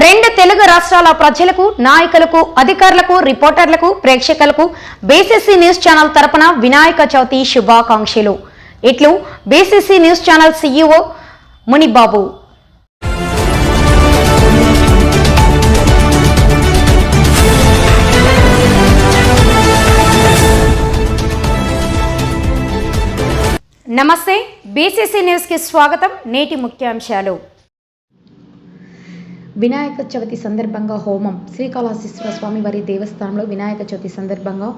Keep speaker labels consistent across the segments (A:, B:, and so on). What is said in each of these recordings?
A: రెండు తెలుగు రాష్ట్రాల ప్రజలకు నాయకులకు అధికారులకు రిపోర్టర్లకు ప్రేక్షకులకు బీసీసీ న్యూస్ ఛానల్ తరపున వినాయక చవితి శుభాకాంక్షలు. ఇట్లు BCC news channel CEO Munibabu. నమస్తే బీసీసీ న్యూస్కి స్వాగతం. నేటి ముఖ్యాంశాలు. వినాయక చవితి సందర్భంగా హోమం. శ్రీకాళహస్తీశ్వర స్వామివారి దేవస్థానంలో వినాయక చవితి సందర్భంగా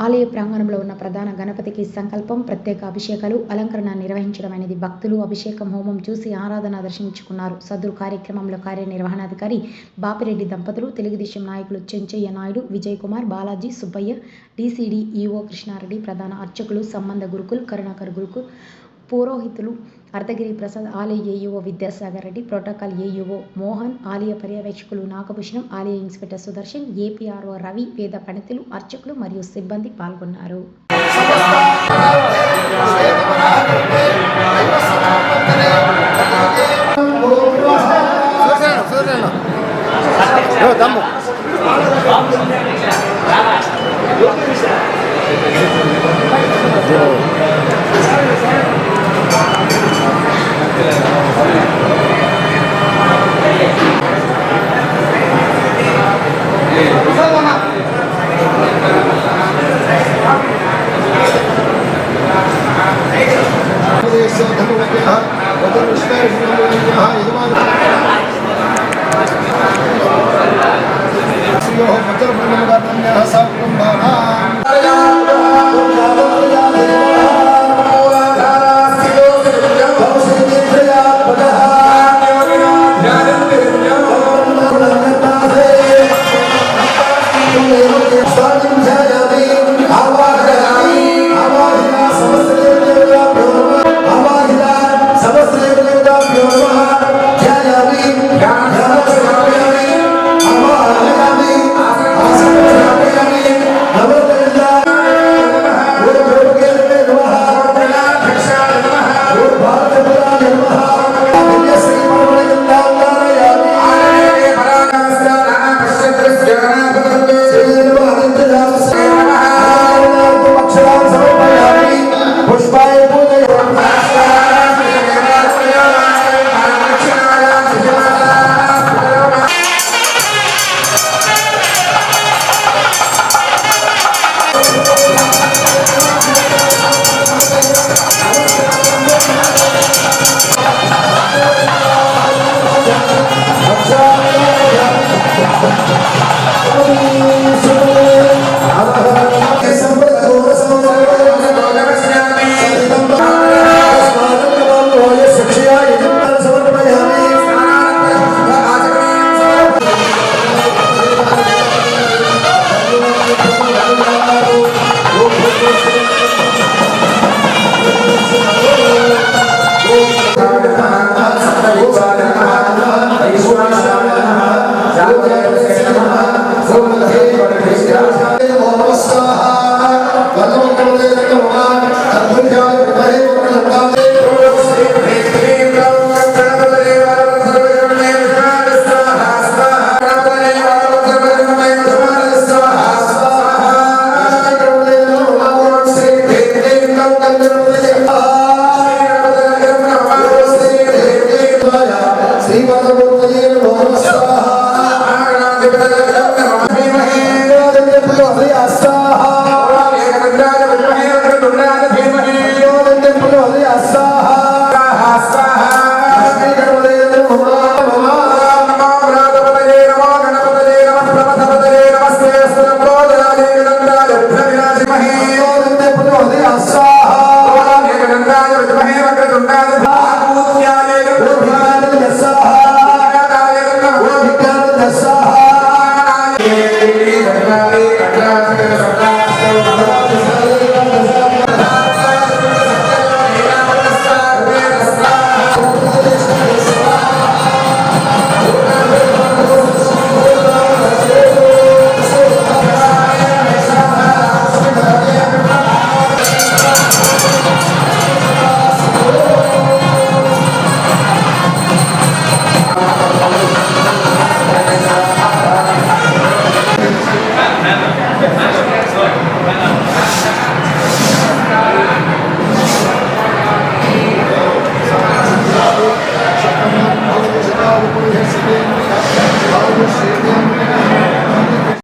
A: ఆలయ ప్రాంగణంలో ఉన్న ప్రధాన గణపతికి సంకల్పం ప్రత్యేక అభిషేకాలు అలంకరణ నిర్వహించడం అనేది భక్తులు అభిషేకం హోమం చూసి ఆరాధన దర్శించుకున్నారు. సదరు కార్యక్రమంలో కార్యనిర్వహణాధికారి బాపిరెడ్డి దంపతులు తెలుగుదేశం నాయకులు చెంచయ్య నాయుడు విజయ్ కుమార్ బాలాజీ సుబ్బయ్య డీసీడీ ఈఓ కృష్ణారెడ్డి ప్రధాన అర్చకులు సంబంధ గురుకుల్ కరుణాకర్ గురుకుల్ పురోహితులు అర్ధగిరి ప్రసాద్ ఆలయ AEO Vidyasagar Reddy protocol AEO Mohan ఆలయ పర్యవేక్షకులు నాగభూషణం ఆలయ ఇన్స్పెక్టర్ సుదర్శన్ ఏపీఆర్ఓ రవి వేద పండితులు అర్చకులు మరియు సిబ్బంది పాల్గొన్నారు
B: the Lord,